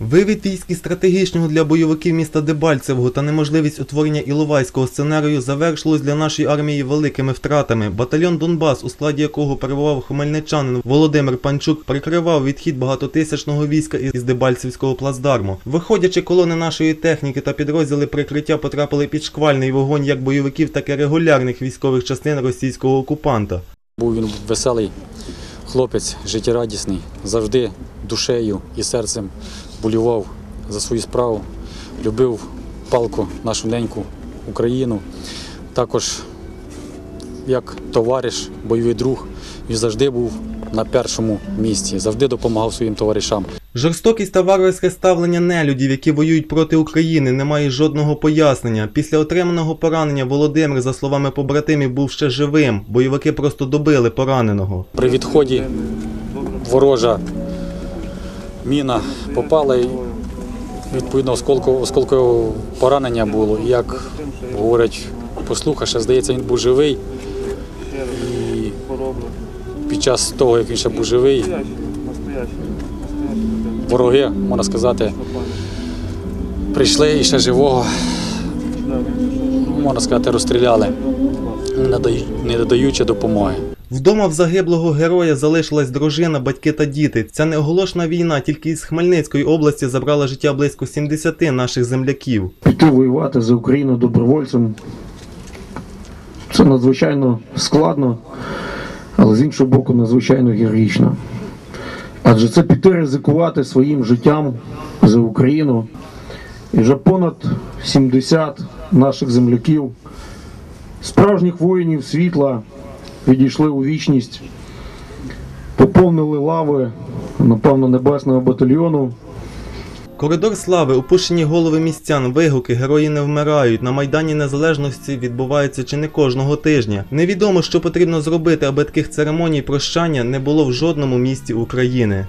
Вивід військ із стратегічного для бойовиків міста Дебальцевого та неможливість утворення Іловайського сценарію завершилось для нашої армії великими втратами. Батальйон Донбас, у складі якого перебував хмельничанин Володимир Панчук, прикривав відхід багатотисячного війська із Дебальцевського плацдарму. Виходячи, колони нашої техніки та підрозділи прикриття потрапили під шквальний вогонь як бойовиків, так і регулярних військових частин російського окупанта. Був він веселий хлопець, життєрадісний, завжди душею і серцем болював за свою справу, любив палку нашу неньку Україну. Також як товариш, бойовий друг, він завжди був на першому місці, завжди допомагав своїм товаришам. Жорстокість та варварське ставлення нелюдів, які воюють проти України, не має жодного пояснення. Після отриманого поранення Володимир, за словами побратимів, був ще живим. Бойовики просто добили пораненого. При відході ворожа міна попала і відповідно осколкове поранення було. Як говорять, послуха, ще здається, він був живий. І під час того, як він ще був живий, вороги, можна сказати, прийшли і ще живого, можна сказати, розстріляли, не додаючи допомоги. Вдома в загиблого героя залишилась дружина, батьки та діти. Ця неоголошена війна тільки із Хмельницької області забрала життя близько 70 наших земляків. піти воювати за Україну добровольцем. Це надзвичайно складно, але з іншого боку, надзвичайно героїчно. Адже це піти ризикувати своїм життям за Україну. І вже понад 70 наших земляків, справжніх воїнів світла, відійшли у вічність, поповнили лави, напевно, небесного батальйону. Коридор слави, опущені голови містян, вигуки, герої не вмирають. На Майдані Незалежності відбуваються чи не кожного тижня. Невідомо, що потрібно зробити, аби таких церемоній прощання не було в жодному місті України.